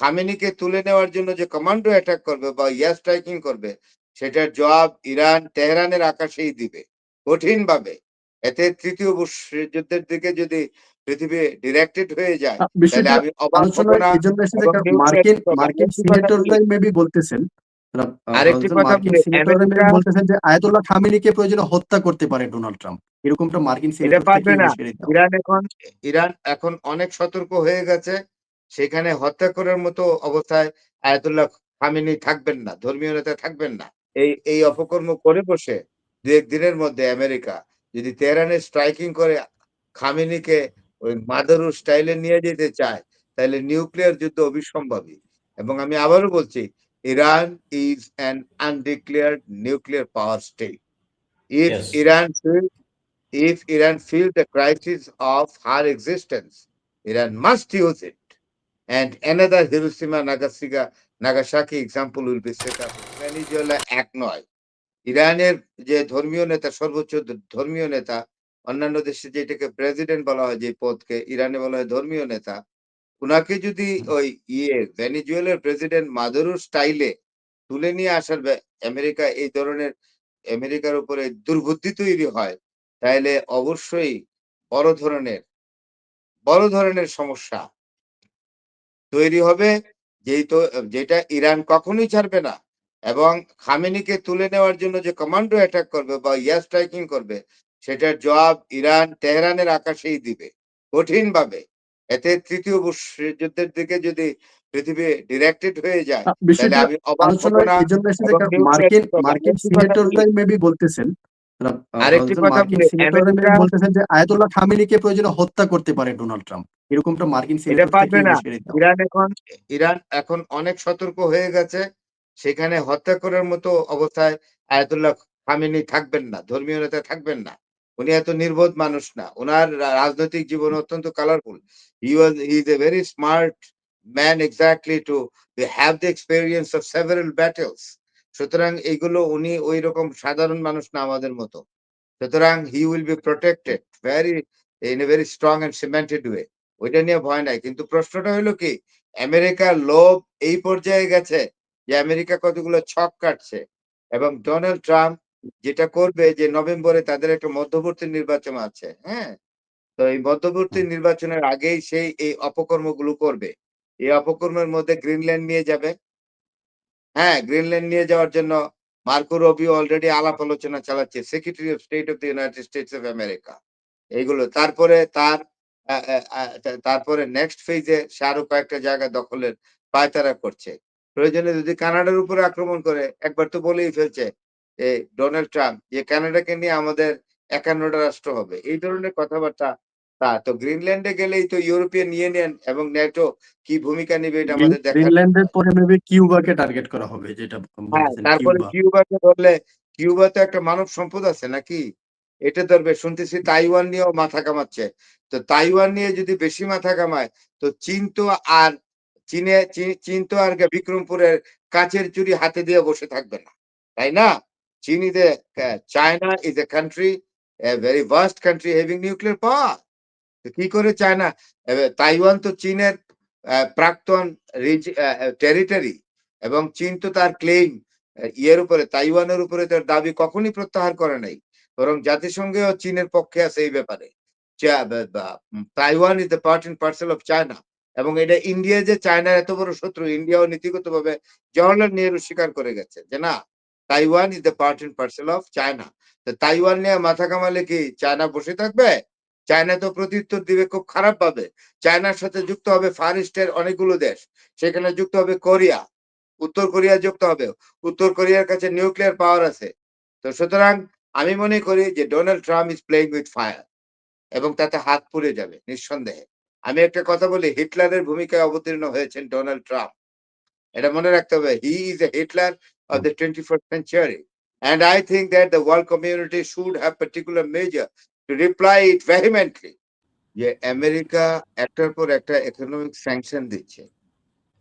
খামেনিকে তুলে নেওয়ার জন্য যে কমান্ডো অ্যাটাক করবে বা ইয়ার স্ট্রাইকিং করবে সেটার জবাব ইরান তেহরানের আকাশেই দিবে কঠিন ভাবে এতে তৃতীয় বিশ্বযুদ্ধের দিকে যদি পৃথিবী ডিরেক্টেড হয়ে যায় তাহলে আমি অবাক হব না। মার্কিন মার্কিন সিনেটররাই মেবি বলতেছেন। আরেকটি কথা বলতেছেন যে আয়াতুল্লাহ খামেনিকে প্রয়োজনে হত্যা করতে পারে ডোনাল্ড ট্রাম্প। এরকমটা মার্কিন সিনেটর। ইরান এখন ইরান এখন অনেক সতর্ক হয়ে গেছে। সেখানে হত্যা করার মতো অবস্থায় আয়াতুল্লাহ খামেনি থাকবেন না ধর্মীয় নেতা থাকবেন না এই এই অপকর্ম করে বসে দু একদিনের মধ্যে আমেরিকা যদি তেহরানে স্ট্রাইকিং করে খামেনিকে ওই মাদারু স্টাইলে নিয়ে যেতে চায় তাহলে নিউক্লিয়ার যুদ্ধ অবিসম্ভাবী এবং আমি আবারও বলছি Iran is an undeclared nuclear power state if. Iran if Iran feels the crisis of her existence Iran must use it. And another Hiroshima, Nagasaki, Nagasaki example will be set up. Venezuela এক নয় ইরানের যে ধর্মীয় নেতা সর্বোচ্চ ধর্মীয় নেতা অন্যান্য দেশে যেটাকে প্রেসিডেন্ট বলা হয় যে পদকে ইরানে বলা হয় ধর্মীয় নেতা উনাকে যদি ওই ইয়ে ভেনিজুয়েলার প্রেসিডেন্ট মাদুরোর স্টাইলে তুলে নিয়ে আসার আমেরিকা এই ধরনের আমেরিকার উপরে দুর্বুদ্ধি তৈরি হয় তাহলে অবশ্যই বড় ধরনের বড় ধরনের সমস্যা তৈরি হবে যেই তো যেটা ইরান কখনোই ছাড়বে না। এবং খামেনিকে তুলে নেওয়ার জন্য যে কমান্ডো অ্যাটাক করবে বা ইয়ার স্ট্রাইকিং করবে সেটার জবাব ইরান তেহরানের আকাশেই দিবে কঠিন ভাবে এতে তৃতীয় বিশ্বযুদ্ধের দিকে যদি পৃথিবী ডিরেক্টেড হয়ে যায় তাহলে আমি অবাক হব না মার্কিন সিনেটররাই মেবি বলতেছেন আরেকটি কথা বলতেছেন যে আয়াতুল্লাহ খামেনিকে প্রয়োজনে হত্যা করতে পারে ডোনাল্ড ট্রাম্প। এরকমটা মার্কিন এটা পারবে না। ইরান এখন ইরান এখন অনেক সতর্ক হয়ে গেছে সেখানে হত্যা করার মতো অবস্থায় আয়াতুল্লাহ খামেনি থাকবেন না ধর্মীয় নেতা থাকবেন না। উনি এত নির্বোধ মানুষ না ওনার রাজনৈতিক জীবন অত্যন্ত colourful he was he is a very smart man exactly to have the experience of several battles সুতরাং এইগুলো উনি ওই রকম সাধারণ মানুষ না আমাদের মতো। সুতরাং he will be protected very in a very strong and cemented way ওইটা নিয়ে ভয় নাই। কিন্তু প্রশ্নটা হলো কি, আমেরিকার লোভ এই পর্যায়ে গেছে যে আমেরিকা কতগুলো ছক কাটছে এবং ডোনাল্ড ট্রাম্প যেটা করবে যে নভেম্বরে তাদের একটা মধ্যবর্তী নির্বাচন আছে হ্যাঁ? তো এই মধ্যবর্তী নির্বাচনের আগেই সেই এই অপকর্মগুলো করবে। এই অপকর্মের মধ্যে গ্রিনল্যান্ড নিয়ে যাবে হ্যাঁ গ্রিনল্যান্ড নিয়ে যাওয়ার জন্য মার্কো রবিও অলরেডি আলাপ আলোচনা চালাচ্ছে secretary of state of the United States of America এইগুলো, তারপরে তার তারপরে নেক্সট ফেজে সে আরও কয়েকটা জায়গা দখলের পায়তারা করছে। প্রয়োজনে যদি কানাডার উপরে আক্রমণ করে, একবার তো বলেই ফেলছে ডোনাল্ড ট্রাম্প যে কানাডাকে নিয়ে আমাদের একান্নটা রাষ্ট্র হবে। এই ধরনের কথাবার্তা তা তো গ্রিনল্যান্ডে গেলেই তো ইউরোপিয়ান ইউনিয়ন এবং ন্যাটো কি ভূমিকা নেবে এটা আমাদের দেখা গ্রিনল্যান্ডের পরে মেবি কিউবাকে টার্গেট করা হবে যেটা হ্যাঁ তারপরে কিউবা কিউবাকে ধরলে কিউবা তো একটা মানব সম্পদ আছে নাকি? এটা ধরবে শুনতেছি তাইওয়ান নিয়েও মাথা কামাচ্ছে। তো তাইওয়ান নিয়ে যদি বেশি মাথা কামায় তো চীন তো আর চীনে চীন- চীন তো আর বিক্রমপুরের কাচের চুরি হাতে দিয়ে বসে থাকবে না তাই না? চীন is a China is a country a very vast country having nuclear power কি করে চায়না তাইওয়ান তো চীনের প্রাক্তন টেরিটরি এবং চীন তো তার ক্লেম ইয়ের উপরে, তাইওয়ানের উপরে তার দাবি কখনই প্রত্যাহার করে নাই। বরং জাতিসংঘেও চীনের পক্ষে আছে এই ব্যাপারে। Taiwan is the part and parcel of China এবং এটা ইন্ডিয়া যে চায়নার এত বড় শত্রু ইন্ডিয়াও নীতিগতভাবে জওয়াহরলাল নেহরু স্বীকার করে গেছে যে না, Taiwan is the part and parcel of China Taiwan নিয়ে মাথা কামালে কি চায়না বসে থাকবে? চায়না তো প্রত্যুত্তর দিবে খুব খারাপ ভাবে চায়নার সাথে যুক্ত হবে ফার ইস্টের অনেকগুলো দেশ। সেখানে যুক্ত হবে কোরিয়া। উত্তর কোরিয়া যুক্ত হবে। উত্তর কোরিয়ার কাছে নিউক্লিয়ার পাওয়ার আছে। তো সুতরাং আমি মনে করি যে Donald Trump is playing with fire এবং তাতে হাত পুড়ে যাবে, নিঃসন্দেহে। আমি একটা কথা বলি, হিটলারের ভূমিকায় অবতীর্ণ হয়েছেন ডোনাল্ড ট্রাম্প। এটা মনে রাখতে হবে he is a Hitler of the twenty first century And I think that the world community should have particular measure to reply it. যে আমেরিকা একটার পর একটা ইকোনমিক স্যাংশন দিচ্ছে।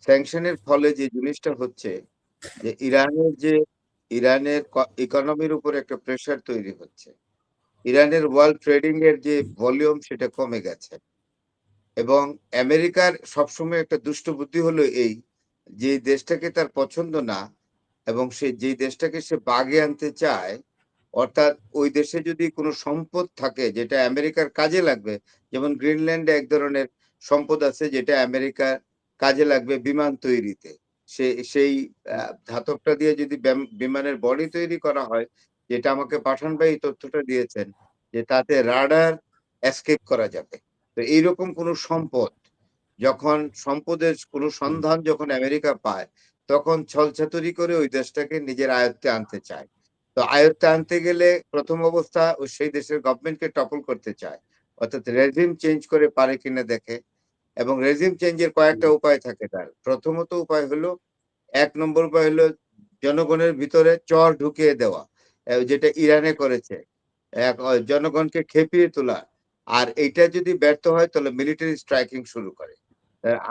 স্যাংশনের ফলে যে জিনিসটা হচ্ছে, যে ইরানের যে, ইরানের ইকোনমির উপর একটা প্রেশার তৈরি হচ্ছে। ইরানের ওয়ার্ল্ড ট্রেডিং এর যে ভলিউম সেটা কমে গেছে। এবং আমেরিকার সবসময় একটা দুষ্ট বুদ্ধি হলো এই, যে দেশটাকে তার পছন্দ না, এবং সে যে দেশটাকে সে বাগে আনতে চায় অর্থাৎ ওই দেশে যদি কোনো সম্পদ থাকে যেটা আমেরিকার কাজে লাগবে, যেমন গ্রিনল্যান্ডে এক ধরনের সম্পদ আছে যেটা আমেরিকার কাজে লাগবে বিমান তৈরিতে। সে, সেই ধাতবটা দিয়ে যদি বিমানের বডি তৈরি করা হয়, যেটা আমাকে পাঠান ভাই তথ্যটা দিয়েছেন যে তাতে রাডার এসকেপ করা যাবে। তো এইরকম কোনো সম্পদ যখন সম্পদের কোনো সন্ধান যখন আমেরিকা পায়, তখন ছলছাতুরি করে ওই দেশটাকে নিজের আয়ত্তে আনতে চায়। তো আয়ত্তে আনতে গেলে প্রথম অবস্থা ও সেই দেশের গভর্নমেন্টকে টপল করতে চায়। অর্থাৎ রেজিম চেঞ্জ করে পারে কিনা দেখে। এবং রেজিম চেঞ্জের কয়েকটা উপায় থাকে তার। প্রথমত উপায় হলো এক নম্বর উপায় হলো জনগণের ভিতরে চর ঢুকিয়ে দেওয়া যেটা ইরানে করেছে। এক জনগণকে খেপিয়ে তোলা। আর এইটা যদি ব্যর্থ হয় তাহলে মিলিটারি স্ট্রাইকিং শুরু করে।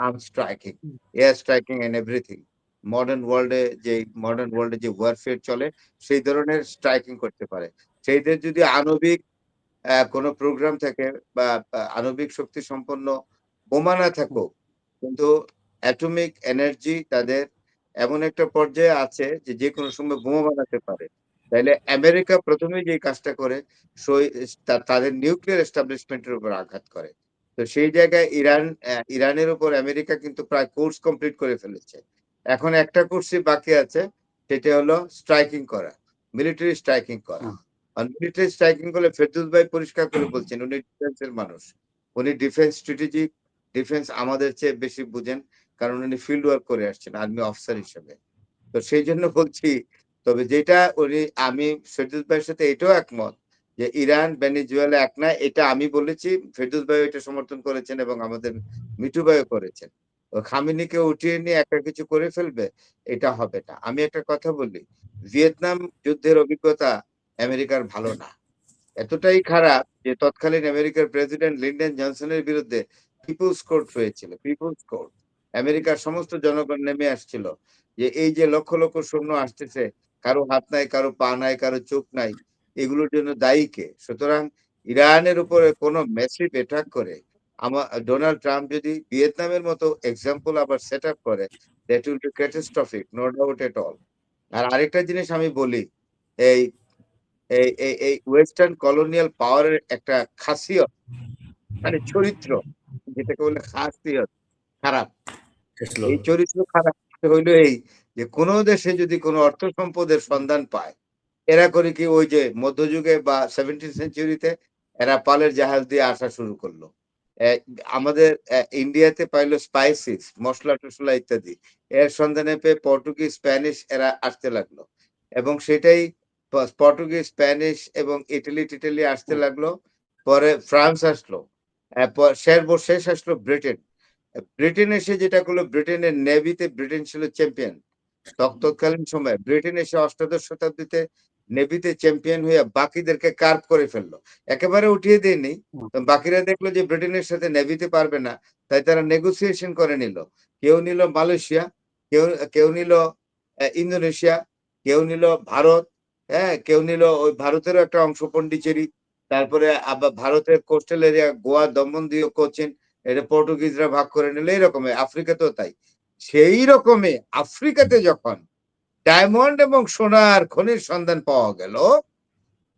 Arm striking air striking and everything modern ওয়ার্ল্ডে যে মডার্ন ওয়ার্ল্ডে যে ওয়ারফেয়ার চলে, সেই ধরনের স্ট্রাইকিং করতে পারে। সেইদের যদি আণবিক কোনো প্রোগ্রাম থাকে বা আণবিক শক্তি সম্পন্ন বোমা না থাকুক, কিন্তু অ্যাটমিক এনার্জি তাদের এমন একটা পর্যায়ে আছে যে যে কোনো সময় বোমা বানাতে পারে। তাইলে আমেরিকা প্রথমে যে কাজটা করে তাদের নিউক্লিয়ার এস্টাবলিশমেন্টের উপর আঘাত করে। তো সেই জায়গায় ইরান ইরানের উপর আমেরিকা কিন্তু প্রায় কোর্স কমপ্লিট করে ফেলেছে। এখন একটা কোর্সই বাকি আছে সেটা হলো স্ট্রাইকিং করা মিলিটারি স্ট্রাইকিং করা। আর মিলিটারি স্ট্রাইকিং করলে ফেরদুস ভাই পরিষ্কার করে বলছেন উনি ডিফেন্সের মানুষ। উনি ডিফেন্স স্ট্র্যাটেজিক ডিফেন্স আমাদের চেয়ে বেশি বুঝেন কারণ উনি ফিল্ড ওয়ার্ক করে আসছেন আর্মি অফিসার হিসেবে। তো সেই জন্য বলছি তবে যেটা উনি আমি ফেরদুস ভাইয়ের সাথে এটাও একমত যে ইরান ভেনিজুয়েলা এক না এটা আমি বলেছি ফেরদুস ভাই এটা সমর্থন করেছেন এবং আমাদের মিঠু ভাইও করেছেন। খামিনিকে উঠিয়ে নিয়ে একটা কিছু করে ফেলবে, এটা হবে না। আমি একটা কথা বলি, ভিয়েতনাম যুদ্ধের অভিজ্ঞতা আমেরিকার ভালো না। এতটাই খারাপ যে তৎকালীন আমেরিকার প্রেসিডেন্ট লিন্ডন জনসনের বিরুদ্ধে পিপুলস কোর্ট হয়েছিল, পিপুলস কোর্ট। আমেরিকার সমস্ত জনগণ নেমে আসছিল যে এই যে লক্ষ লক্ষ সৈন্য আসতেছে, কারও হাত নাই, কারও পা নাই, কারও চোখ নাই, এগুলোর জন্য দায়ী কে? সুতরাং ইরানের উপরে কোনো মেসিভ অ্যাটাক করে আমার ডোনাল্ড ট্রাম্প যদি ভিয়েতনামের মতো এক্সাম্পল আবার সেট আপ করে that will be catastrophic no doubt at all আর আরেকটা জিনিস আমি বলি এই এই এই ওয়েস্টার্ন কলোনিয়াল পাওয়ারের একটা খাসিয়ত মানে চরিত্র যেটাকে বলে খাসিয়ত খারাপ। এই চরিত্র খারাপ হইল এই যে কোনো দেশে যদি কোনো অর্থ সম্পদের সন্ধান পায় এরা করে কি ওই যে মধ্যযুগে বা সেভেন্টিন সেঞ্চুরিতে এরা পালের জাহাজ দিয়ে আসা শুরু করল। আমাদের ইন্ডিয়াতে পাইলো স্পাইসিস মশলা টসলা ইত্যাদি। এর সন্ধানে পেয়ে পর্তুগিজ স্প্যানিশ এরা আসতে লাগল। এবং সেটাই পর্তুগিজ স্প্যানিশ এবং ইটালি টিটালি আসতে লাগল। পরে ফ্রান্স আসলো। সর্বশেষ আসলো ব্রিটেন ব্রিটেন এসে যেটা করল ব্রিটেনের নেভিতে ব্রিটেন ছিল চ্যাম্পিয়ন তৎকালীন সময় ব্রিটেন এসে অষ্টাদশ শতাব্দীতে নেভিতে চ্যাম্পিয়ন হয়ে বাকিদেরকে কার্ভ করে ফেলল। একেবারে উঠিয়ে দেয়নি। তো বাকিরা দেখল যে ব্রিটেনের সাথে নেভিতে পারবে না তাই তারা নেগোসিয়েশন করে নিল। কেউ নিল মালয়েশিয়া কেউ কেউ নিল ইন্দোনেশিয়া কেউ নিল ভারত হ্যাঁ কেউ নিল ওই ভারতেরও একটা অংশ পন্ডিচেরি তারপরে আবার ভারতের কোস্টাল এরিয়া গোয়া দমন দিয়ে কোচিন এটা পর্তুগিজরা ভাগ করে নিল এইরকম আফ্রিকাতেও তাই। সেই রকমে আফ্রিকাতে যখন ডায়মন্ড এবং সোনার খনির সন্ধান পাওয়া গেল।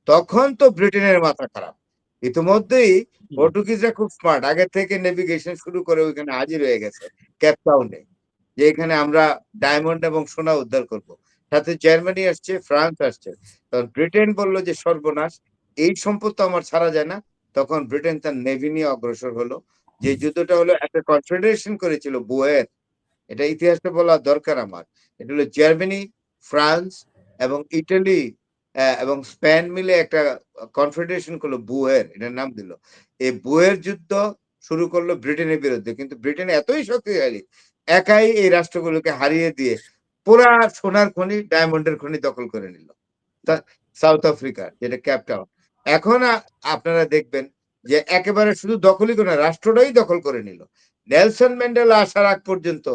তখন তো ব্রিটেনের মাথা খারাপ। ইতিমধ্যেই পর্তুগিজরা খুব স্মার্ট আগে থেকে নেভিগেশন শুরু করে ওইখানে হাজির হয়ে গেছে ক্যাপটাউনে যে এখানে আমরা ডায়মন্ড এবং সোনা উদ্ধার করব। সাথে জার্মানি আসছে ফ্রান্স আসছে। তখন ব্রিটেন বলল যে সর্বনাশ এই সম্পদ তো আমার ছাড়া যায় না। তখন ব্রিটেন তার নেভি নিয়ে অগ্রসর হলো। যে যুদ্ধটা হলো একটা কনফেডারেশন করেছিল বুয়ের এটা ইতিহাসটা বলা দরকার আমার। এটা হলো জার্মানি ফ্রান্স এবং ইটালি এবং স্পেন মিলে একটা কনফেডারেশন করল বুয়ের, এটার নাম দিল। এই বুয়ের যুদ্ধ শুরু করল ব্রিটেনের বিরুদ্ধে, কিন্তু ব্রিটেন এতই শক্তিশালী, একাই এই রাষ্ট্রগুলোকে হারিয়ে দিয়ে পুরা সোনার খনি ডায়মন্ডের খনি দখল করে নিল। সাউথ আফ্রিকা যেটা ক্যাপটাউন এখন আপনারা দেখবেন যে একেবারে শুধু দখলই করে রাষ্ট্রটাই দখল করে নিল। নেলসন ম্যান্ডেলা আসার আগ পর্যন্ত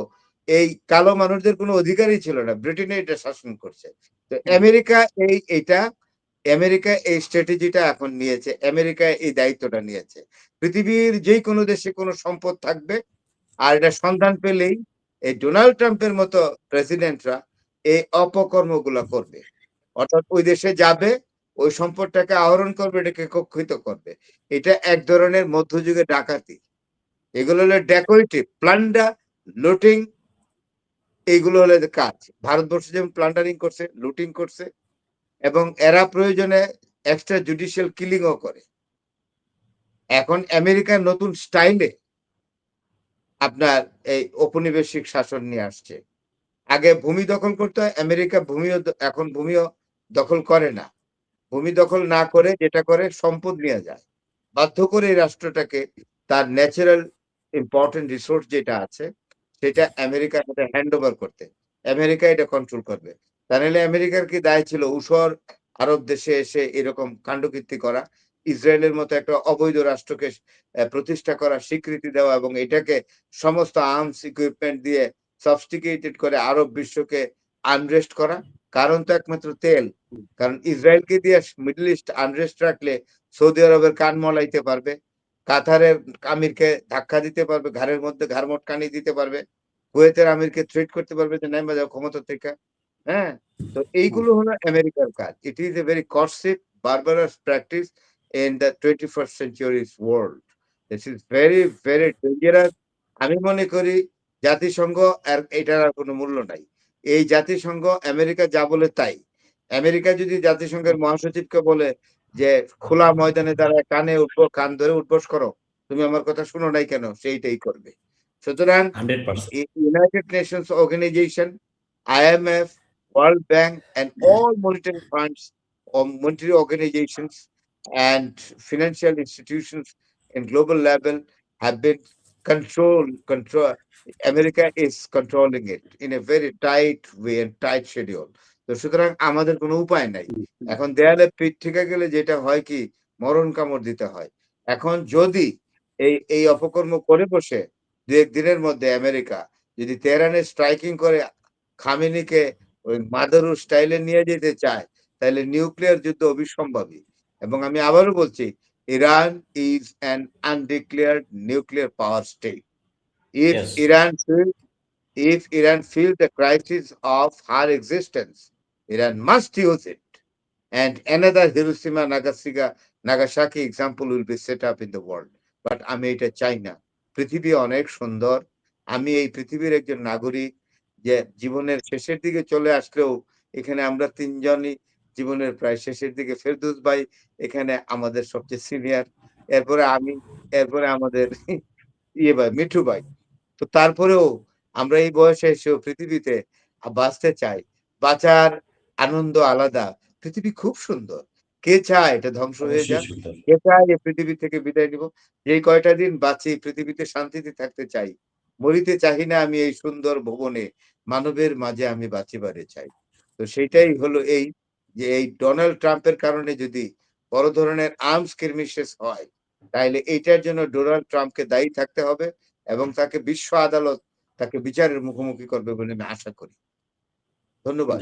এই কালো মানুষদের কোনো অধিকারই ছিল না। ব্রিটেনে এটা শাসন করছে। তো আমেরিকা এই এটা আমেরিকা এই স্ট্র্যাটেজিটা এখন নিয়েছে আমেরিকা এই দায়িত্বটা নিয়েছে। পৃথিবীর যে কোনো দেশে কোনো সম্পদ থাকবে আর এটা সন্ধান পেলেই এই ডোনাল্ড ট্রাম্পের মতো প্রেসিডেন্টরা এই অপকর্মগুলো করবে। অর্থাৎ ওই দেশে যাবে ওই সম্পদটাকে আহরণ করবে এটাকে কক্ষিত করবে। এটা এক ধরনের মধ্যযুগে ডাকাতি। এগুলো হলো ডেকোরেটিভ প্লান্ডার লুটিং এইগুলো হলো কাজ। ভারতবর্ষ যেমন প্লান্ডারিং করছে লুটিং করছে, এবং এরা প্রয়োজনে এক্সট্রা জুডিশিয়াল কিলিংও করে। এখন আমেরিকার নতুন স্টাইলে আপনার এই ঔপনিবেশিক শাসন নিয়ে আসছে। আগে ভূমি দখল করতে হয়, আমেরিকা ভূমিও এখন ভূমিও দখল করে না। ভূমি দখল না করে যেটা করে, সম্পদ নিয়ে যায়। বাধ্য করে এই রাষ্ট্রটাকে তার ন্যাচারাল ইম্পর্টেন্ট রিসোর্স যেটা আছে সেটা আমেরিকার হাতে হ্যান্ড ওভার করতে। আমেরিকা এটা কন্ট্রোল করবে। তাহলে আমেরিকার কি দায় ছিল? উসর আরব দেশে এসে এরকম কাণ্ডকীর্তি করা, ইসরায়েলের মতো একটা অবৈধ রাষ্ট্রকে প্রতিষ্ঠা করা স্বীকৃতি দেওয়া এবং এটাকে সমস্ত আর্মস ইকুইপমেন্ট দিয়ে সবস্টিকেটেড করে আরব বিশ্বকে আনরেস্ট করা, কারণ তো একমাত্র তেল। কারণ ইসরায়েলকে দিয়ে মিডল ইস্ট আনরেস্ট রাখলে সৌদি আরবের কান মলাইতে পারবে। কাতারের আমিরকে ধাক্কা দিতে পারবে, ঘাড়ের মধ্যে ঘাড় মটকানি দিতে পারবে, কুয়েতের আমিরকে থ্রেট করতে পারবে যে নেমে যাও ক্ষমতা থেকে। হ্যাঁ? তো এইগুলো হলো আমেরিকার কাজ। It is a very coercive barbarous practice in the twenty first century's world this is very very dangerous আমি মনে করি জাতিসংঘ আর এটার আর কোনো মূল্য নাই। এই জাতিসংঘ আমেরিকা যা বলে তাই। আমেরিকা যদি জাতিসংঘের মহাসচিবকে বলে যে খোলা ময়দানে দাঁড়ায় কানে উঠবো কান ধরে উঠবোস করো তুমি আমার কথা শুনো নাই কেন সেইটাই করবে সুতরাং hundred percent United Nations Organization, IMF, World Bank, and all monetary funds or monetary organizations and financial institutions in global level have been control control. America is controlling it in a very tight way and tight schedule. তো সুতরাং আমাদের কোনো উপায় নাই। এখন দেয়ালে পিঠ থেকে গেলে যেটা হয় কি? মরণ কামড় দিতে হয়। এখন যদি এই এই অপকর্ম করে বসে দু এক দিনের মধ্যে আমেরিকা যদি তেহরানে স্ট্রাইকিং করে খামেনিকে ওই মাদারু স্টাইলে নিয়ে যেতে চায় তাহলে নিউক্লিয়ার যুদ্ধ অবিসম্ভাবী। এবং আমি আবারও বলছি Iran is an undeclared nuclear power state if. Iran feel if Iran feel the crisis of her existence, Iran must use it. And another Hiroshima, Nagasaki, Nagasaki example will be set up in the world. But আমি এটা চাই না। পৃথিবী অনেক সুন্দর। আমি এই পৃথিবীর একজন নাগরিক যে জীবনের শেষের দিকে চলে আসলেও এখানে আমরা তিনজনই জীবনের প্রায় শেষের দিকে ফেরদৌস ভাই এখানে আমাদের সবচেয়ে সিনিয়র এরপরে আমি এরপরে আমাদের ইয়ে ভাই মিঠু ভাই। তো তারপরেও আমরা এই বয়সে এসেও পৃথিবীতে বাঁচতে চাই। বাঁচার আনন্দ আলাদা পৃথিবী খুব সুন্দর। কে চায় এটা ধ্বংস হয়ে যাক? কে চায় এই পৃথিবী থেকে বিদায় নিব? যেই কয়টা দিন বাঁচি পৃথিবীতে শান্তিতে থাকতে চাই। মরিতে চাহি না আমি এই সুন্দর ভবনে মানবের মাঝে আমি বাঁচিবারে চাই। তো সেটাই হলো এই যে এই ডোনাল্ড ট্রাম্পের কারণে যদি বড় ধরনের আর্মস কিরমিশেস হয় তাহলে এইটার জন্য ডোনাল্ড ট্রাম্পকে দায়ী থাকতে হবে এবং তাকে বিশ্ব আদালত তাকে বিচারের মুখোমুখি করবে বলে আমি আশা করি। ধন্যবাদ।